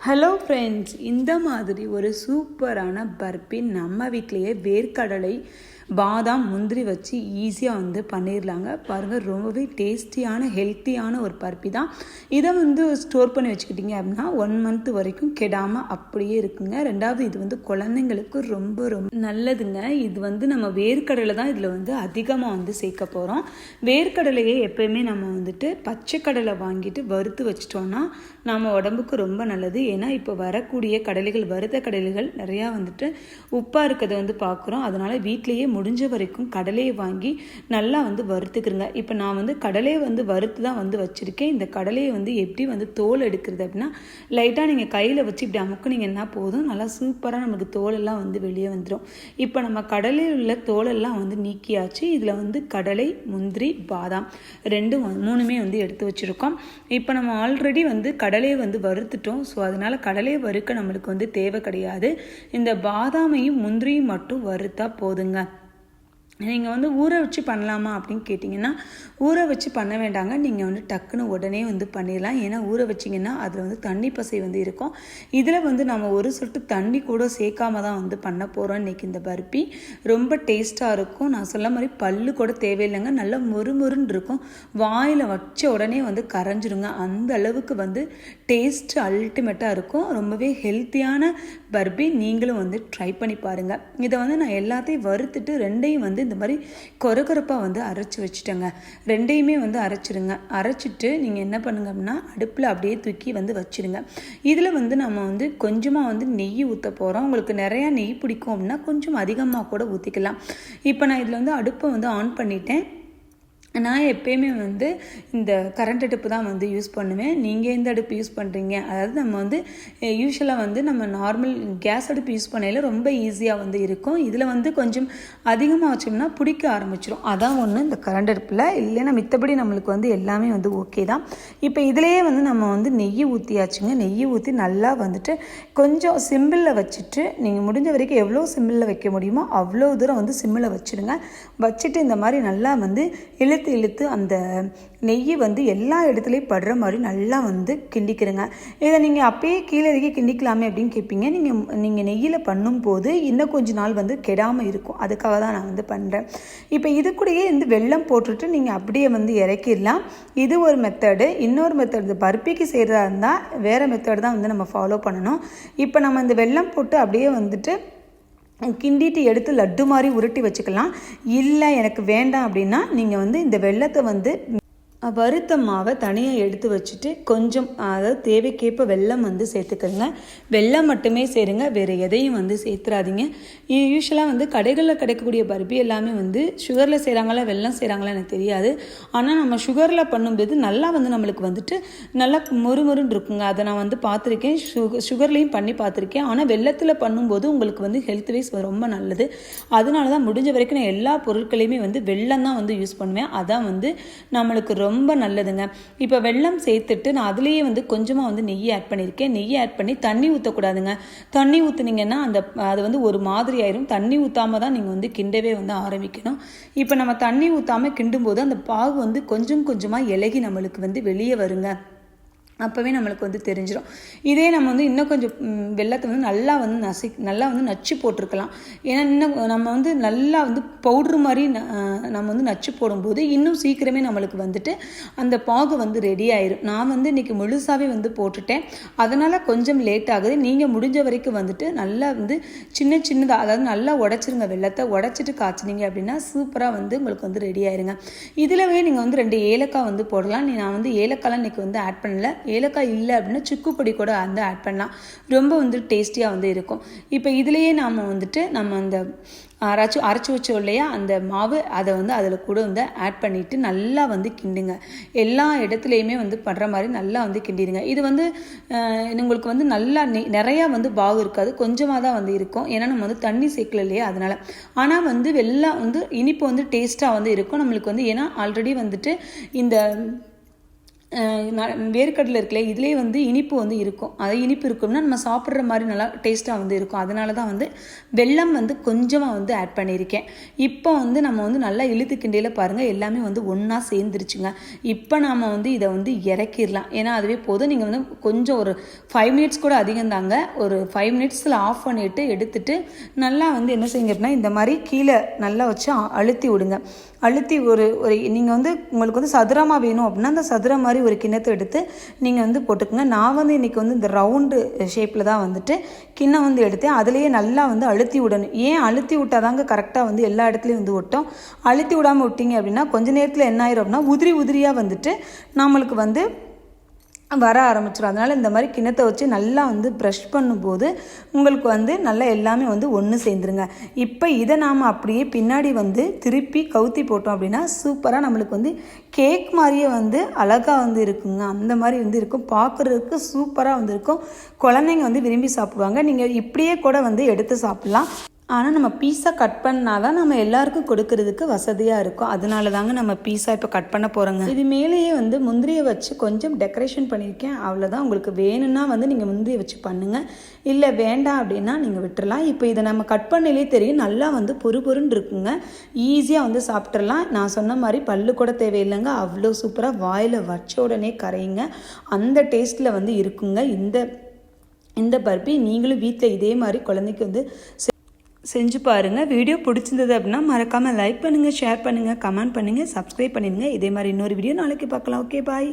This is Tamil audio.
ஹலோ ஃப்ரெண்ட்ஸ் இந்த மாதிரி ஒரு சூப்பரான பர்பி நம்ம வீட்டிலேயே வேர்க்கடலை பாதாம் முந்திரி வச்சு ஈஸியாக வந்து பண்ணிடலாங்க பாருங்கள் ரொம்பவே டேஸ்டியான ஹெல்த்தியான ஒரு பருப்பி தான். இதை வந்து ஸ்டோர் பண்ணி வச்சுக்கிட்டிங்க அப்படின்னா ஒன் மந்த் வரைக்கும் கெடாமல் அப்படியே இருக்குங்க. ரெண்டாவது இது வந்து குழந்தைங்களுக்கு ரொம்ப ரொம்ப நல்லதுங்க. இது வந்து நம்ம வேர்க்கடலை தான் இதில் வந்து அதிகமாக வந்து சேர்க்க போகிறோம் வேர்க்கடலையே எப்போயுமே நம்ம வந்துட்டு பச்சை கடலை வாங்கிட்டு வறுத்து வச்சிட்டோன்னா நம்ம உடம்புக்கு ரொம்ப நல்லது. ஏன்னா இப்போ வரக்கூடிய கடலைகள் வறுத்த கடலைகள் நிறையா வந்துட்டு உப்பாக இருக்கிறத வந்து பார்க்குறோம். அதனால் வீட்டிலேயே முடிஞ்ச வரைக்கும் கடலையை வாங்கி நல்லா வந்து வறுத்துக்கிறங்க இப்போ நான் வந்து கடலையை வந்து வறுத்து தான் வந்து வச்சுருக்கேன். இந்த கடலையை வந்து எப்படி வந்து தோல் எடுக்கிறது அப்படின்னா லைட்டாக நீங்கள் கையில் வச்சு இப்படி அமுக்குனீங்கன்னா போதும். நல்லா சூப்பராக நமக்கு தோலெல்லாம் வந்து வெளியே வந்துடும் இப்போ நம்ம கடலையில் உள்ள தோலெல்லாம் வந்து நீக்கியாச்சு. இதில் வந்து கடலை முந்திரி பாதாம் ரெண்டும் மூணுமே வந்து எடுத்து வச்சுருக்கோம். இப்போ நம்ம ஆல்ரெடி வந்து கடலையை வந்து வறுத்துட்டோம். ஸோ அதனால் கடலையை வறுக்க நம்மளுக்கு வந்து தேவை கிடையாது. இந்த பாதாமையும் முந்திரியும் மட்டும் வறுத்தா போதுங்க. நீங்கள் வந்து ஊற வச்சு பண்ணலாமா அப்படின்னு கேட்டிங்கன்னா ஊற வச்சு பண்ண வேண்டாங்க. நீங்கள் வந்து டக்குன்னு உடனே வந்து பண்ணிடலாம். ஏன்னா ஊற வச்சிங்கன்னா அதில் வந்து தண்ணி பசை வந்து இருக்கும். இதில் வந்து நம்ம ஒரு சொட்டு தண்ணி கூட சேர்க்காம தான் வந்து பண்ண போகிறோம் இன்றைக்கி இந்த பர்பி ரொம்ப டேஸ்ட்டாக இருக்கும். நான் சொல்ல மாதிரி பல்லு கூட தேவையில்லைங்க. நல்லா மொறுமொறுன்னு இருக்கும். வாயில் வச்ச உடனே வந்து கரைஞ்சிருங்க. அந்த அளவுக்கு வந்து டேஸ்ட் அல்டிமேட்டாக இருக்கும். ரொம்பவே ஹெல்த்தியான பர்பி நீங்களும் வந்து ட்ரை பண்ணி பாருங்கள் இதை வந்து நான் எல்லாத்தையும் வறுத்துட்டு ரெண்டையும் வந்து இந்த மாதிரி கொரகொரப்பாக வந்து அரைச்சி வச்சுட்டேங்க. ரெண்டையுமே வந்து அரைச்சிடுங்க அரைச்சிட்டு நீங்கள் என்ன பண்ணுங்க அப்படின்னா அடுப்பில் அப்படியே தூக்கி வந்து வச்சிடுங்க இதில் வந்து நம்ம வந்து கொஞ்சமாக வந்து நெய் ஊற்ற போகிறோம் உங்களுக்கு நிறையா நெய் பிடிக்கும் அப்படின்னா கொஞ்சம் அதிகமாக கூட ஊற்றிக்கலாம் இப்போ நான் இதில் வந்து அடுப்பை வந்து ஆன் பண்ணிட்டேன். நான் எப்பயுமே வந்து இந்த கரண்ட் அடுப்பு தான் வந்து யூஸ் பண்ணுவேன். நீங்கள் எந்த அடுப்பு யூஸ் பண்ணுறீங்க அதாவது நம்ம வந்து யூஸ்வலாக வந்து நம்ம நார்மல் கேஸ் அடுப்பு யூஸ் பண்ணையில் ரொம்ப ஈஸியாக வந்து இருக்கும். இதில் வந்து கொஞ்சம் அதிகமாக வச்சோம்னா பிடிக்க ஆரம்பிச்சிடும் அதான் ஒன்று இந்த கரண்ட் அடுப்பில். இல்லைன்னா மித்தபடி நம்மளுக்கு வந்து எல்லாமே வந்து ஓகே தான். இப்போ இதிலேயே வந்து நம்ம வந்து நெய் ஊற்றியாச்சுங்க நெய் ஊற்றி நல்லா வந்துட்டு கொஞ்சம் சிம்பிளில் வச்சுட்டு நீங்கள் முடிஞ்ச வரைக்கும் எவ்வளோ சிம்பிளில் வைக்க முடியுமோ அவ்வளோ தூரம் வந்து சிம்மில் வச்சுடுங்க வச்சுட்டு இந்த மாதிரி நல்லா வந்து இழுத்து இழுத்து அந்த நெய் வந்து எல்லா இடத்துலையும் படுற மாதிரி நல்லா வந்து கிண்டிக்கிறேங்க. இதை நீங்கள் அப்பயே கீழே இறக்கி கிண்டிக்கலாமே அப்படின்னு கேட்பீங்க நீங்கள் நீங்கள் நெய்யில் பண்ணும்போது இன்னும் கொஞ்ச நாள் வந்து கெடாமல் இருக்கும். அதுக்காக தான் நான் வந்து பண்ணுறேன் இப்போ இது கூடயே வந்து வெல்லம் போட்டுட்டு நீங்கள் அப்படியே வந்து இறக்கிடலாம். இது ஒரு மெத்தடு இன்னொரு மெத்தடு பருப்பிக்கு செய்கிறதா இருந்தால் வேறு மெத்தட் தான் வந்து நம்ம ஃபாலோ பண்ணணும். இப்போ நம்ம இந்த வெல்லம் போட்டு அப்படியே வந்துட்டு கிண்டிட்டு எடுத்து லட்டு மாதிரி உருட்டி வச்சுக்கலாம். இல்லை எனக்கு வேண்டாம் அப்படின்னா நீங்கள் வந்து இந்த வெள்ளத்தை வந்து வறுத்த மாவை தனியாக எடுத்து வச்சுட்டு கொஞ்சம் அதாவது தேவைக்கேற்ப வெல்லம் வந்து சேர்த்துக்கோங்க. வெள்ளம் மட்டுமே சேருங்க வேறு எதையும் வந்து சேர்த்துறாதீங்க. யூஸ்வலாக வந்து கடைகளில் கிடைக்கக்கூடிய பர்பி எல்லாமே வந்து சுகரில் செய்கிறாங்களா வெல்லம் செய்கிறாங்களா எனக்கு தெரியாது. ஆனால் நம்ம சுகரில் பண்ணும்போது நல்லா வந்து நம்மளுக்கு வந்துட்டு நல்லா மொறுமொறுன்னு இருக்குங்க. அதை நான் வந்து பார்த்துருக்கேன் சுக சுகர்லேயும் பண்ணி பார்த்துருக்கேன். ஆனால் வெள்ளத்தில் பண்ணும்போது உங்களுக்கு வந்து ஹெல்த் வைஸ் ரொம்ப நல்லது. அதனால தான் முடிஞ்ச வரைக்கும் நான் எல்லா பொருட்களையுமே வந்து வெள்ளம் தான் வந்து யூஸ் பண்ணுவேன். அதான் வந்து நம்மளுக்கு ரொம்ப நல்லதுங்க. இப்போ வெல்லம் சேர்த்துட்டு நான் அதுலேயே வந்து கொஞ்சமாக வந்து நெய் ஆட் பண்ணியிருக்கேன் நெய் ஆட் பண்ணி தண்ணி ஊற்றக்கூடாதுங்க தண்ணி ஊற்றுனீங்கன்னா அந்த அது வந்து ஒரு மாதிரி ஆயிரும். தண்ணி ஊற்றாம தான் நீங்கள் வந்து கிண்டவே வந்து ஆரம்பிக்கணும். இப்போ நம்ம தண்ணி ஊற்றாம கிண்டும்போது அந்த பாகு வந்து கொஞ்சம் கொஞ்சமாக இலகி நம்மளுக்கு வந்து வெளியே வருங்க. அப்போவே நம்மளுக்கு வந்து தெரிஞ்சிடும் இதே நம்ம வந்து இன்னும் கொஞ்சம் வெள்ளத்தை வந்து நல்லா வந்து நசி நல்லா வந்து நச்சு போட்டிருக்கலாம். ஏன்னா இன்னும் நம்ம வந்து நல்லா வந்து பவுட்ரு மாதிரி நம்ம வந்து நச்சு போடும்போது இன்னும் சீக்கிரமே நம்மளுக்கு வந்துட்டு அந்த பாகு வந்து ரெடி ஆயிரும். நான் வந்து இன்றைக்கி முழுசாகவே வந்து போட்டுட்டேன். அதனால் கொஞ்சம் லேட் ஆகுது. நீங்கள் முடிஞ்ச வரைக்கும் வந்துட்டு நல்லா வந்து சின்ன சின்னதாக அதாவது நல்லா உடச்சிருங்க வெள்ளத்தை. உடச்சிட்டு காய்ச்சினீங்க அப்படின்னா சூப்பராக வந்து உங்களுக்கு வந்து ரெடி ஆயிருங்க. இதிலவே நீங்கள் வந்து ரெண்டு ஏலக்காய் வந்து போடலாம். நீ நான் வந்து ஏலக்காய்லாம் இன்னைக்கு வந்து ஆட் பண்ணல. ஏலக்காய் இல்லை அப்படின்னா சுக்கு பொடி கூட வந்து ஆட் பண்ணலாம். ரொம்ப வந்து டேஸ்டியாக வந்து இருக்கும். இப்போ இதுலேயே நாம் வந்துட்டு நம்ம அந்த அரைச்சி அரைச்சி வச்சோம் இல்லையா அந்த மாவு அதை வந்து அதில் கூட வந்து ஆட் பண்ணிவிட்டு நல்லா வந்து கிண்டுங்க. எல்லா இடத்துலையுமே வந்து பண்ணுற மாதிரி நல்லா வந்து கிண்டிடுங்க. இது வந்து உங்களுக்கு வந்து நல்லா நெ- நிறையா வந்து பாகு இருக்காது. கொஞ்சமாக தான் வந்து இருக்கும். ஏன்னா நம்ம வந்து தண்ணி சேர்க்கல இல்லையா? அதனால். ஆனால் வந்து வெள்ளம் வந்து இனிப்பு வந்து டேஸ்ட்டாக வந்து இருக்கும் நம்மளுக்கு வந்து. ஏன்னா ஆல்ரெடி வந்துட்டு இந்த வேர்க்கடலை இருக்குல்ல இதுலேயே வந்து இனிப்பு வந்து இருக்கும். அது இனிப்பு இருக்கும்னா நம்ம சாப்பிட்ற மாதிரி நல்லா டேஸ்ட்டாக வந்து இருக்கும். அதனால தான் வந்து வெல்லம் வந்து கொஞ்சமாக வந்து ஆட் பண்ணியிருக்கேன். இப்போ வந்து நம்ம வந்து நல்லா இழுத்து கிண்டையில் பாருங்கள் எல்லாமே வந்து ஒன்றா சேர்ந்துருச்சுங்க. இப்போ நாம் வந்து இதை வந்து இறக்கிடலாம். ஏன்னா அதுவே போதும். நீங்கள் வந்து கொஞ்சம் ஒரு ஃபைவ் மினிட்ஸ் கூட அதிகம் தாங்க. ஒரு ஃபைவ் மினிட்ஸில் ஆஃப் பண்ணிவிட்டு எடுத்துட்டு நல்லா வந்து என்ன செய்யுங்கன்னா இந்த மாதிரி கீழே நல்லா வச்சு அழுத்தி விடுங்க. அழுத்தி ஒரு ஒரு நீங்கள் வந்து உங்களுக்கு வந்து சதுரமாக வேணும் அப்படின்னா அந்த சதுரம் மாதிரி ஒரு கிண்ணத்தை எடுத்து நீங்கள் வந்து போட்டுக்கோங்க. நான் வந்து இன்றைக்கி வந்து இந்த ரவுண்டு ஷேப்பில் தான் வந்துட்டு கிண்ணம் வந்து எடுத்தேன். அதுலேயே நல்லா வந்து அழுத்தி விடணும். ஏன் அழுத்தி விட்டாதாங்க கரெக்டாக வந்து எல்லா இடத்துலையும் வந்து விட்டோம் அழுத்தி விடாமல் விட்டீங்க அப்படின்னா கொஞ்ச நேரத்தில் என்ன ஆயிரும் அப்படின்னா உதிரி உதிரியாக வந்துட்டு நம்மளுக்கு வந்து வர ஆரம்பிச்சிடும் அதனால் இந்த மாதிரி கிண்ணத்தை வச்சு நல்லா வந்து ப்ரஷ் பண்ணும்போது உங்களுக்கு வந்து நல்லா எல்லாமே வந்து ஒன்று சேர்ந்துருங்க. இப்போ இதை நாம் அப்படியே பின்னாடி வந்து திருப்பி கவுத்தி போட்டோம் அப்படின்னா சூப்பராக நம்மளுக்கு வந்து கேக் மாதிரியே வந்து அழகாக வந்து இருக்குங்க. அந்த மாதிரி வந்து இருக்கும். பார்க்குறதுக்கு சூப்பராக வந்து இருக்கும். குழந்தைங்க வந்து விரும்பி சாப்பிடுவாங்க. நீங்கள் இப்படியே கூட வந்து எடுத்து சாப்பிட்லாம். ஆனால் நம்ம பீஸா கட் பண்ணால் தான் நம்ம எல்லாருக்கும் கொடுக்கறதுக்கு வசதியாக இருக்கும். அதனால தாங்க நம்ம பீஸா இப்போ கட் பண்ண போகிறோங்க இது மேலேயே வந்து முந்திரியை வச்சு கொஞ்சம் டெக்கரேஷன் பண்ணியிருக்கேன். அவ்வளோதான் உங்களுக்கு வேணும்னா வந்து நீங்கள் முந்திரியை வச்சு பண்ணுங்கள் இல்லை வேண்டாம் அப்படின்னா நீங்கள் விட்டுறலாம். இப்போ இதை நம்ம கட் பண்ணலே தெரியும். நல்லா வந்து பொறு பொறுன்னு இருக்குங்க. ஈஸியாக வந்து சாப்பிட்றலாம் நான் சொன்ன மாதிரி பல்லு கூட தேவையில்லைங்க. அவ்வளோ சூப்பராக வாயில் வச்ச உடனே கரையுங்க. அந்த டேஸ்ட்டில் வந்து இருக்குங்க. இந்த இந்த பர்பி நீங்களும் வீட்டில் இதே மாதிரி குழந்தைக்கு வந்து செ- செஞ்சு பாருங்கள் வீடியோ பிடிச்சிருந்தது அப்படின்னா மறக்காமல் லைக் பண்ணுங்கள் ஷேர் பண்ணுங்கள் கமெண்ட் பண்ணுங்கள் சப்ஸ்கிரைப் பண்ணிடுங்க. இதே மாதிரி இன்னொரு வீடியோ நாளைக்கு பார்க்கலாம். Okay bye